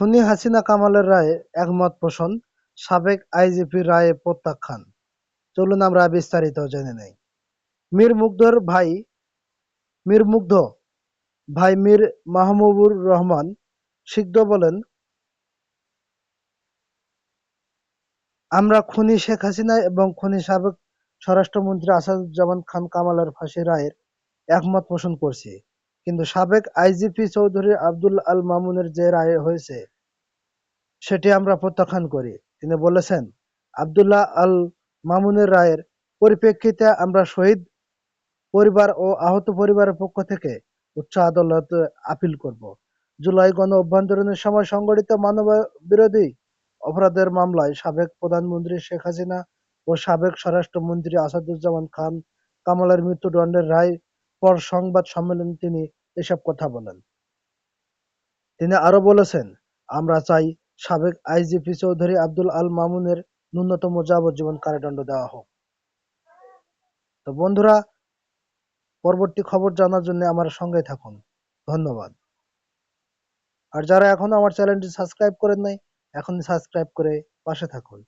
খুনি হাসিনা কামালের রায়ে একমত পোষণ, সাবেক আইজিপি রায়ে প্রত্যাখ্যান। চলুন আমরা বিস্তারিত জেনে নেই। মীর মুগ্ধর ভাই, মীর মুগ্ধ ভাই মীর মাহমুবুর রহমান সিদ্ধ বলেন, আমরা খুনি শেখ হাসিনা এবং খুনি সাবেক স্বরাষ্ট্রমন্ত্রী আসাদুজ্জামান খান কামালের ফাঁসি রায়ের একমত পোষণ করছি। কিন্তু সাবেক আইজিপি চৌধুরী আব্দুল আল মামুনের যে রায় হয়েছে, সেটি আমরা প্রত্যাখ্যান করি। তিনি বলেছেন, আব্দুল্লাহ আল মামুনের রায়ের পরিপ্রেক্ষিতে আমরা শহীদ পরিবার ও আহত পরিবারের পক্ষ থেকে উচ্চ আদালতে আপিল করব। জুলাই গণ অভ্যন্তরীণের সময় সংগঠিত মানববিরোধী অপরাধের মামলায় সাবেক প্রধানমন্ত্রী শেখ হাসিনা ও সাবেক স্বরাষ্ট্রমন্ত্রী আসাদুজ্জামান খান কামালের মৃত্যুদণ্ডের রায় পর সংবাদ সম্মেলনে তিনি এসব কথা বলেন। তিনি আরও বলেছেন, আমরা চাই সাবেক আইজিপি চৌধুরী আব্দুল আল মামুনের ন্যূনতম যাবজ্জীবন কারাদণ্ড দেওয়া হোক। তো বন্ধুরা, পরবর্তী খবর জানার জন্য আমার সঙ্গে থাকুন। ধন্যবাদ। আর যারা এখনও আমার চ্যানেলটি সাবস্ক্রাইব করেন নাই, এখনই সাবস্ক্রাইব করে পাশে থাকুন।